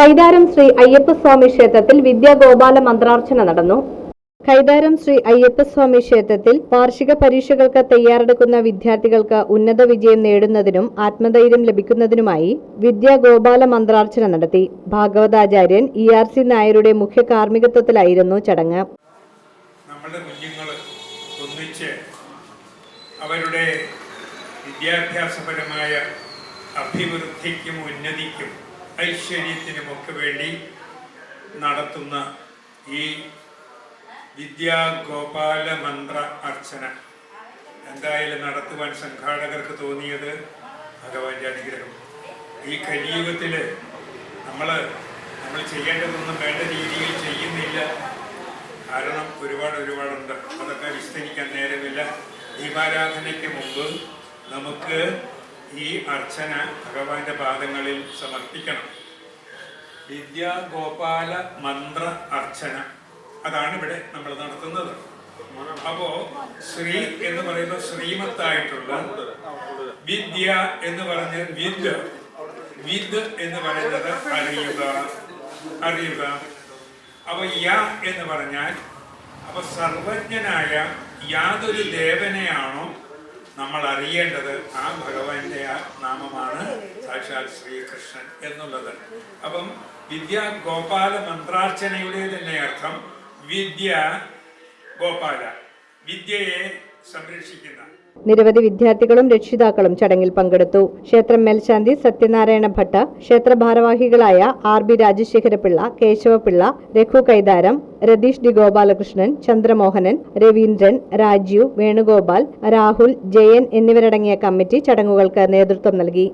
കൈതാരം ശ്രീ അയ്യപ്പസ്വാമി ക്ഷേത്രത്തിൽ വിദ്യാഗോപാല മന്ത്രാർച്ചന നടന്നു. കൈതാരം ശ്രീ അയ്യപ്പസ്വാമി ക്ഷേത്രത്തിൽ വാർഷിക പരീക്ഷകൾക്ക് തയ്യാറെടുക്കുന്ന വിദ്യാർത്ഥികൾക്ക് ഉന്നത വിജയം നേടുന്നതിനും ആത്മധൈര്യം ലഭിക്കുന്നതിനുമായി വിദ്യാഗോപാല മന്ത്രാർച്ചന നടത്തി. ഭാഗവതാചാര്യൻ ഇ ആർ സി നായരുടെ മുഖ്യ കാർമ്മികത്വത്തിലായിരുന്നു ചടങ്ങ്. നമ്മുടെ അവരുടെ വിദ്യാഭ്യാസപരമായ അഭിവൃദ്ധിക്കും ഉന്നതിക്കും ഐശ്വര്യത്തിനുമൊക്കെ വേണ്ടി നടത്തുന്ന ഈ വിദ്യാഗോപാല മന്ത്ര അർച്ചന. എന്തായാലും നടത്തുവാൻ സംഘാടകർക്ക് തോന്നിയത് ഭഗവാന്റെ അനുഗ്രഹം. ഈ കലിയുഗത്തിൽ നമ്മൾ നമ്മൾ ചെയ്യേണ്ടതൊന്നും വേണ്ട രീതിയിൽ ചെയ്യുന്നില്ല. കാരണം ഒരുപാട് ഒരുപാടുണ്ട്. അതൊക്കെ വിസ്തരിക്കാൻ നേരമില്ല. ദീപാരാധനയ്ക്ക് മുമ്പ് നമുക്ക് ഈ അർച്ചന ഭഗവാന്റെ പാദങ്ങളിൽ സമർപ്പിക്കണം. വിദ്യാഗോപാല മന്ത്ര അർച്ചന. അതാണ് ഇവിടെ നമ്മൾ നടത്തുന്നത്. അപ്പോ ശ്രീ എന്ന് പറയുന്ന ശ്രീമത്തായിട്ടുള്ള വിദ്യ എന്ന് പറഞ്ഞ വിദ് വിദ് എന്ന് പറയുന്നത് അറിയുക അറിയുക. അപ്പൊ യ എന്ന് പറഞ്ഞാൽ അപ്പൊ സർവജ്ഞനായ യാതൊരു ദേവനെയാണോ നമ്മൾ അറിയേണ്ടത് ആ ഭഗവാന്റെ നാമമാണ് സാക്ഷാൽ ശ്രീകൃഷ്ണൻ എന്നുള്ളത്. അപ്പം വിദ്യ ഗോപാല മന്ത്രാർച്ചനയുടെ തന്നെ അർത്ഥം വിദ്യ ഗോപാല. വിദ്യയെ നിരവധി വിദ്യാർത്ഥികളും രക്ഷിതാക്കളും ചടങ്ങിൽ പങ്കെടുത്തു. ക്ഷേത്രം മേൽശാന്തി സത്യനാരായണ ഭട്ട ക്ഷേത്ര ഭാരവാഹികളായ R B Rajasekharapillai Keshavapillai Raghu Kaitharam Ratheesh D Gopalakrishnan Chandramohanan Raveendran Rajeev Venugopal Rahul Jayan എന്നിവരടങ്ങിയ കമ്മിറ്റി ചടങ്ങുകൾക്ക് നേതൃത്വം നൽകി.